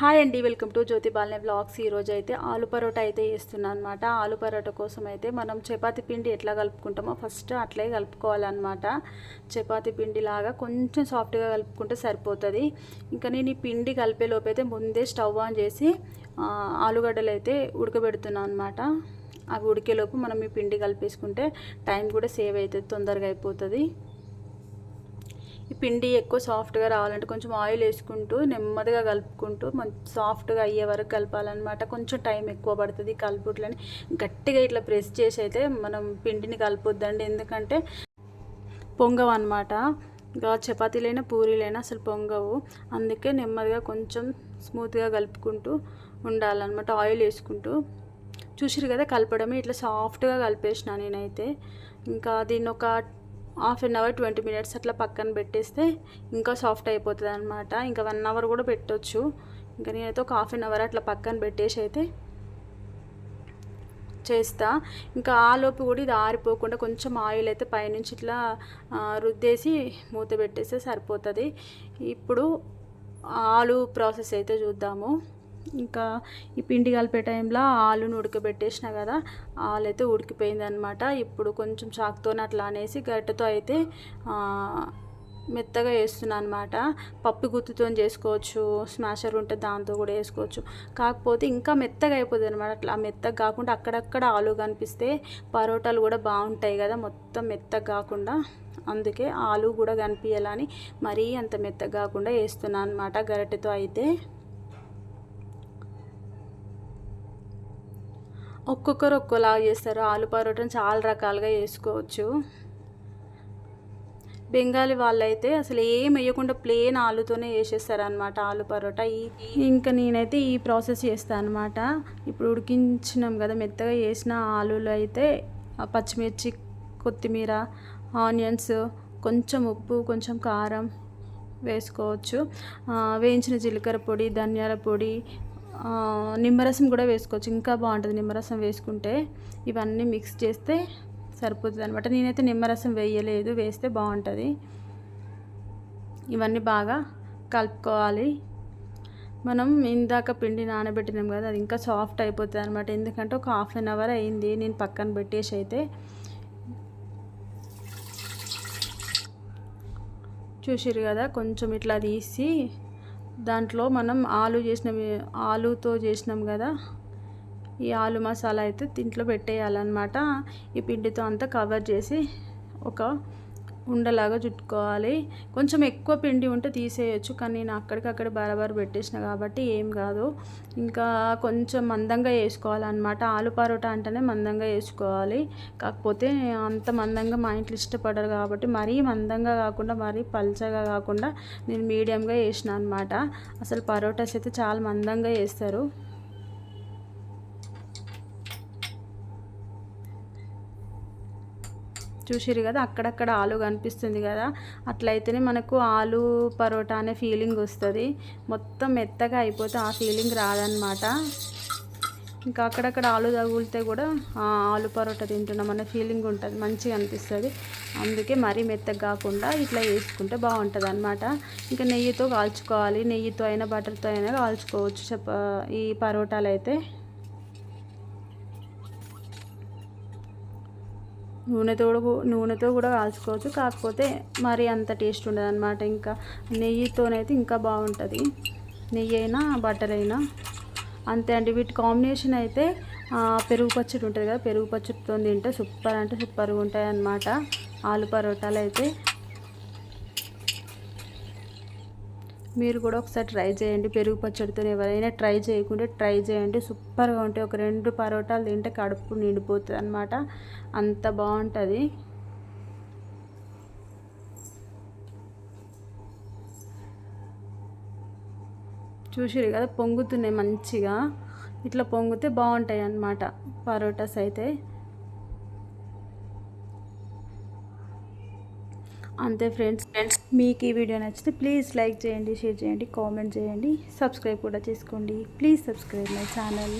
Hi అండి welcome to Jyothi Balane blogs ఈరోజు అయితే ఆలు పరోటా అయితే చేస్తున్నాను అనమాట ఆలు పరోటా కోసం అయితే మనం చపాతి పిండి ఎట్లా కలుపుకుంటామో ఫస్ట్ అట్లే కలుపుకోవాలన్నమాట. చపాతి పిండి లాగా కొంచెం సాఫ్ట్గా కలుపుకుంటే సరిపోతుంది. ఇంకా నేను ఈ పిండి కలిపే లోపు అయితే ముందే స్టవ్ ఆన్ చేసి ఆలుగడ్డలు అయితే ఉడకబెడుతున్నాను అనమాట అవి ఉడికేలోపు మనం ఈ పిండి కలిపేసుకుంటే టైం కూడా సేవ్ అవుతుంది తొందరగా అయిపోతుంది. పిండి ఎక్కువ సాఫ్ట్గా రావాలంటే కొంచెం ఆయిల్ వేసుకుంటూ నెమ్మదిగా కలుపుకుంటూ మంచి సాఫ్ట్గా అయ్యే వరకు కలపాలన్నమాట. కొంచెం టైం ఎక్కువ పడుతుంది కలుపుట్లని. గట్టిగా ఇట్లా ప్రెస్ చేసి అయితే మనం పిండిని కలపొద్దండి. ఎందుకంటే పొంగవు అనమాట ఇంకా చపాతీలైనా పూరీలైనా అసలు పొంగవు. అందుకే నెమ్మదిగా కొంచెం స్మూత్గా కలుపుకుంటూ ఉండాలన్నమాట. ఆయిల్ వేసుకుంటూ. చూసిరు కదా కలపడమే. ఇట్లా సాఫ్ట్గా కలిపేసిన నేనైతే. ఇంకా దీన్ని ఒక half an hour twenty minutes అట్లా పక్కన పెట్టేస్తే ఇంకా సాఫ్ట్ అయిపోతుంది అనమాట ఇంకా వన్ అవర్ కూడా పెట్టొచ్చు. ఇంకా నేనైతే ఒక హాఫ్ అన్ అవర్ అట్లా పక్కన పెట్టేసి అయితే చేస్తా. ఇంకా ఆలోపు కూడా ఇది ఆరిపోకుండా కొంచెం ఆయిల్ అయితే పైనుంచి ఇట్లా రుద్దేసి మూత పెట్టేస్తే సరిపోతుంది. ఇప్పుడు ఆలు ప్రాసెస్ అయితే చూద్దాము. ఇంకా ఈ పిండి కలిపే టైంలో ఆలును ఉడకబెట్టేసిన కదా ఆలు అయితే ఉడికిపోయింది అనమాట ఇప్పుడు కొంచెం చాకుతో అట్లా అనేసి గరిటెతో అయితే మెత్తగా వేస్తున్నాను అనమాట పప్పు గుత్తుతో చేసుకోవచ్చు స్మాషర్ ఉంటే దాంతో కూడా వేసుకోవచ్చు. కాకపోతే ఇంకా మెత్తగా అయిపోతుంది అనమాట అట్లా మెత్తగా కాకుండా అక్కడక్కడ ఆలు కనిపిస్తే పరోటాలు కూడా బాగుంటాయి కదా మొత్తం మెత్తగా కాకుండా. అందుకే ఆలు కూడా కనిపించాలని మరీ అంత మెత్తగా కాకుండా వేస్తున్నాను అనమాట గరిటెతో అయితే. ఒక్కొక్కరు ఒక్కోలాగా చేస్తారు. ఆలు పరోటాను చాలా రకాలుగా చేసుకోవచ్చు. బెంగాలీ వాళ్ళైతే అసలు ఏం వేయకుండా ప్లేన్ ఆలుతోనే వేసేస్తారు అనమాట ఆలు పరోటా. ఈ ఇంకా నేనైతే ఈ ప్రాసెస్ చేస్తాను అనమాట ఇప్పుడు ఉడికించినాం కదా మెత్తగా వేసిన ఆలులో అయితే పచ్చిమిర్చి కొత్తిమీర ఆనియన్స్ కొంచెం ఉప్పు కొంచెం కారం వేసుకోవచ్చు. వేయించిన జీలకర్ర పొడి ధనియాల పొడి నిమ్మరసం కూడా వేసుకోవచ్చు. ఇంకా బాగుంటుంది నిమ్మరసం వేసుకుంటే. ఇవన్నీ మిక్స్ చేస్తే సరిపోతుంది అనమాట నేనైతే నిమ్మరసం వేయలేదు వేస్తే బాగుంటుంది. ఇవన్నీ బాగా కలుపుకోవాలి. మనం ఇందాక పిండి నానబెట్టినాం కదా అది ఇంకా సాఫ్ట్ అయిపోతుంది అనమాట ఎందుకంటే ఒక హాఫ్ అన్ అవర్ అయింది నేను పక్కన పెట్టేసి అయితే. చూసిరు కదా కొంచెం ఇట్లా తీసి దాంట్లో మనం ఆలు చేసిన ఆలుతో చేసినాం కదా ఈ ఆలు మసాలా అయితే దీంట్లో పెట్టేయాలన్నమాట. ఈ పిండితో అంతా కవర్ చేసి ఒక ఉండలాగా చుట్టుకోవాలి. కొంచెం ఎక్కువ పిండి ఉంటే తీసేయచ్చు కానీ నేను అక్కడికక్కడ బరాబర్ పెట్టేసిన కాబట్టి ఏం కాదు. ఇంకా కొంచెం మందంగా వేసుకోవాలన్నమాట. ఆలు పరోటా అంటేనే మందంగా వేసుకోవాలి. కాకపోతే అంత మందంగా మా ఇంట్లో ఇష్టపడరు కాబట్టి మరీ మందంగా కాకుండా మరీ పల్చగా కాకుండా నేను మీడియంగా వేసిన అనమాట అసలు పరోటాస్ అయితే చాలా మందంగా వేస్తారు. చూసిరు కదా అక్కడక్కడ ఆలు కనిపిస్తుంది కదా అట్లయితేనే మనకు ఆలు పరోటా అనే ఫీలింగ్ వస్తుంది. మొత్తం మెత్తగా అయిపోతే ఆ ఫీలింగ్ రాదనమాట ఇంకా అక్కడక్కడ ఆలు తగులితే కూడా ఆలు పరోటా తింటున్నాం అనే ఫీలింగ్ ఉంటుంది మంచిగా అనిపిస్తుంది. అందుకే మరీ మెత్తగా కాకుండా ఇట్లా వేసుకుంటే బాగుంటుంది అనమాట ఇంకా నెయ్యితో కాల్చుకోవాలి నెయ్యితో అయినా బటర్తో అయినా కాల్చుకోవచ్చు చెప్ప ఈ పరోటాలు అయితే నూనెతో కూడా నూనెతో కూడా కాల్చుకోవచ్చు. కాకపోతే మరి అంత టేస్ట్ ఉండదు అనమాట ఇంకా. నెయ్యితోనైతే ఇంకా బాగుంటుంది. నెయ్యి అయినా బటర్ అయినా అంతే అండి. వీటి కాంబినేషన్ అయితే పెరుగు పచ్చడి ఉంటుంది కదా పెరుగు పచ్చడితో తింటే సూపర్ అంటే సూపర్గా ఉంటాయి అన్నమాట ఆలు పరోటాలు అయితే మీరు కూడా ఒకసారి ట్రై చేయండి. పెరుగు పచ్చడితో ఎవరైనా ట్రై చేయకుంటే ట్రై చేయండి. సూపర్గా ఉంటాయి. ఒక రెండు పరోటాలు తింటే కడుపు నిండిపోతుంది అనమాట అంత బాగుంటుంది. చూసిరు కదా? పొంగుతున్నాయి మంచిగా. ఇట్లా పొంగితే బాగుంటాయి అన్నమాట పరోటాస్ అయితే. అంతే ఫ్రెండ్స్. ఫ్రెండ్స్ మీకు ఈ వీడియో నచ్చితే ప్లీజ్ లైక్ చేయండి షేర్ చేయండి కామెంట్ చేయండి సబ్స్క్రైబ్ కూడా చేసుకోండి. Please subscribe my channel.